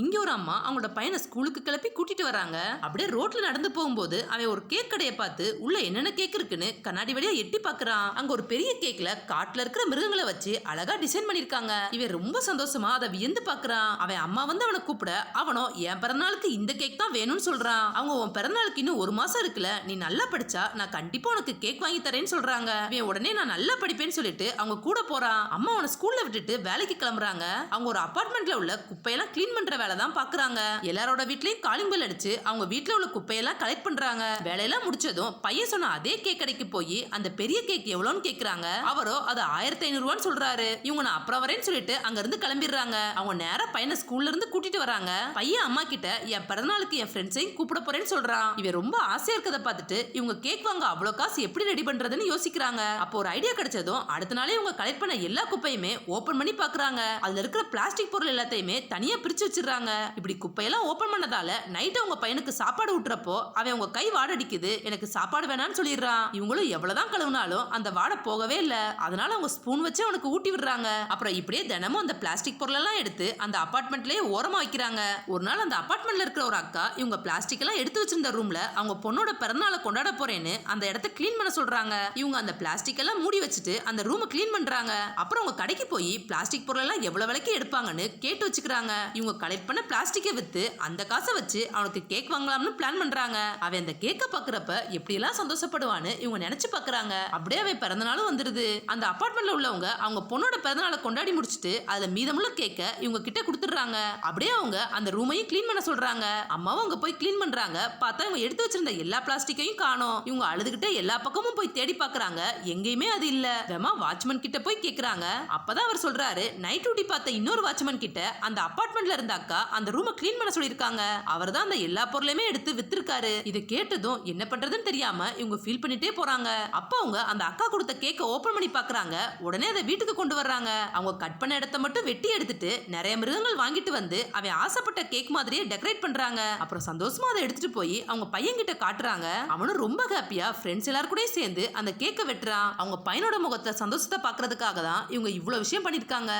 இங்க ஒரு அம்மா அவங்களோட பையனை ஸ்கூலுக்கு கிளப்பி கூட்டிட்டு வராங்க. அப்படியே ரோட்ல நடந்து போகும்போது அவன் ஒரு கேக் கடையை பார்த்து உள்ள என்னென்ன கேக் இருக்குன்னு கண்ணாடி வழியா எட்டி பாக்குறான் அங்க ஒரு பெரிய கேக்ல காட்டுல இருக்கிற மிருகங்களை வச்சு அழகா டிசைன் பண்ணிருக்காங்க இவன் ரொம்ப சந்தோஷமா அதை வியந்து பாக்குறான் அவன் அம்மா வந்து அவனை கூப்பிட அவனோ என் பிறநாளுக்கு இந்த கேக் தான் வேணும்னு சொல்றான். அவங்க உன் பிறநாளுக்கு இன்னும் ஒரு மாசம் இருக்குல்ல நீ நல்லா படிச்சா நான் கண்டிப்பா உனக்கு கேக் வாங்கி தரேன்னு சொல்றாங்க. இவன் உடனே நான் நல்லா படிப்பேன்னு சொல்லிட்டு அவங்க கூட போறான். அம்மா அவனை ஸ்கூல்ல விட்டுட்டு வேலைக்கு கிளம்புறாங்க. அவங்க ஒரு அபார்ட்மெண்ட்ல உள்ள குப்பையெல்லாம் கிளீன் பண்ற வேலை தான் பாக்குறாங்க. எல்லாரோட வீட்லயும் காலிங் பெல் அடிச்சு அவங்க வீட்ல உள்ள குப்பையெல்லாம் கலெக்ட் பண்றாங்க. வேலையெல்லாம் முடிச்சதும் பையன் சொன்ன அதே கேக் கடைக்கு போய் அந்த பெரிய கேக் எவ்வளோன்னு கேக்குறாங்க. அவரோ அது ஆயிரத்தி ஐநூறுவான்னு சொல்றாரு. இவங்க நான் அப்புறம் வரேன்னு சொல்லிட்டு அங்க இருந்து கிளம்பிடுறாங்க. அவங்க நேரா பையனை ஸ்கூல்ல இருந்து கூட்டிட்டு வராங்க. பையன் அம்மா கிட்ட என் பிறந்தநாளுக்கு என் ஃப்ரெண்ட்ஸையும் கூப்பிட போறேன்னு சொல்றான். இவன் ரொம்ப ஆசையா இருக்கதை பார்த்துட்டு இவங்க கேக் வாங்க அவ்வளோ காசு எப்படி ரெடி பண்றதுன்னு யோசிக்கிறாங்க. அப்போ ஒரு ஐடியா கிடைச்சதும் அடுத்த நாளே இவங்க கலெக்ட் பண்ண எல்லா குப்பையுமே ஓபன் பண்ணி பாக்குறாங்க. அதுல இருக்கிற பிளாஸ்டிக் பொருள் எல்லாத்தையுமே தனியா பிரிச்சு வச்சிடுறாங்க. இப்படி குப்பையெல்லாம் ஓப்பன் பண்ணதால நைட் அவங்க பையனுக்கு சாப்பாடு ஊட்டுறப்போ அவன் உங்க கை வாடடிக்குது. எனக்கு சாப்பாடு வேணாம்னு சொல்லிடுறான். இவங்களும் எவ்வளவுதான் கழுவுனாலும் அந்த வாடை போகவே இல்லை. அதனால அவங்க ஸ்பூன் வச்சு அவனுக்கு ஊட்டி விடுறாங்க. அப்புறம் இப்படியே தினமும் அந்த பிளாஸ்டிக் பொருளெல்லாம் எடுத்து அந்த அப்பார்ட்மெண்ட்லயே ஓரமா வைக்கிறாங்க. ஒரு நாள் அந்த அப்பார்ட்மெண்ட்ல இருக்கிற ஒரு அக்கா இவங்க பிளாஸ்டிக் எல்லாம் எடுத்து வச்சிருந்த ரூம்ல அவங்க பொண்ணோட பிறந்தநாளை கொண்டாட போறேன்னு அந்த இடத்த கிளீன் பண்ண சொல்றாங்க. இவங்க அந்த பிளாஸ்டிக் எல்லாம் மூடி வச்சுட்டு அந்த ரூமை க்ளீன் பண்றாங்க. அப்புறம் அவங்க கடைக்கு போய் பிளாஸ்டிக் பொருள் எல்லாம் எவ்வளவு விலைக்கு எடுப்பாங்கன்னு கேட்டு வச்சுக்கிறாங்க. இவங்க கலெக்ட் பண்ண பிளாஸ்டிக்கை வித்து அந்த காசை வச்சு அவனுக்கு கேக் வாங்கலாம்னு பிளான் பண்றாங்க. அவன் அந்த கேக்கை பாக்குறப்ப எப்படியெல்லாம் சந்தோஷப்படுவான்னு இவங்க நினைச்சு பாக்குறாங்க. அப்படியே அவன் பிறந்த நாளும் வந்துருது. அந்த அபார்ட்மெண்ட்ல உள்ளவங்க அவங்க பொண்ணோட பிறந்த நாளை கொண்டாடி முடிச்சுட்டு அதுல மீதமுள்ள கேக்க இவங்க கிட்ட கொடுத்துடுறாங்க. அப்படியே அவங்க அந்த ரூமையும் க்ளீன் பண்ண சொல்றாங்க. அம்மாவும் அங்க போய் க்ளீன் பண்றாங்க. பார்த்தா இவங்க எடுத்து வச்சிருந்த எல்லா பிளாஸ்டிக்கையும் காணோம். இவங்க அழுதுகிட்டே எல்லா பக்கமும் போய் தேடி பாக்குறாங்க. எங்கேயுமே அது இல்ல. வேமா வாட்ச்மேன் கிட்ட போய் கேக்குறாங்க. அப்பதான் அவர் சொல்றாரு நைட் டியூட்டி பார்த்த இன்னொரு வாட்ச்மேன் கிட்ட அந்த அபார்ட்மெண்ட்ல இருந்த அக்கா அந்த ரூமை க்ளீன் பண்ண சொல்லியிருக்காங்க. அவர் தான் அந்த எல்லா பொருளையுமே எடுத்து வித்திருக்காரு. இதை கேட்டதும் என்ன பண்றதுன்னு தெரியாம இவங்க ஃபீல் பண்ணிட்டே போறாங்க. அப்ப அவங்க அந்த அக்கா கொடுத்த கேக்கை ஓபன் பண்ணி பாக்குறாங்க. உடனே அதை வீட்டுக்கு கொண்டு வர்றாங்க. அவங்க கட் பண்ண இடத்த மட்டும் வெட்டி எடுத்துட்டு நிறைய மிருகங்கள் வாங்கிட்டு வந்து அவன் ஆசைப்பட்ட கேக் மாதிரியே டெக்கரேட் பண்றாங்க. அப்புறம் சந்தோஷமா அதை எடுத்துட்டு போய் அவங்க பையன் கிட்ட காட்டுறாங்க. அவனும் ரொம்ப ஹாப்பியா ஃப்ரெண்ட்ஸ் எல்லாருக்கூடையும் சேர்ந்து அந்த கேக்கை வெட்டுறான். அவங்க பையனோட முகத்துல சந்தோஷத்தை பாக்குறதுக்காக தான் இவங்க இவ்வளவு விஷயம் பண்ணிருக்காங்க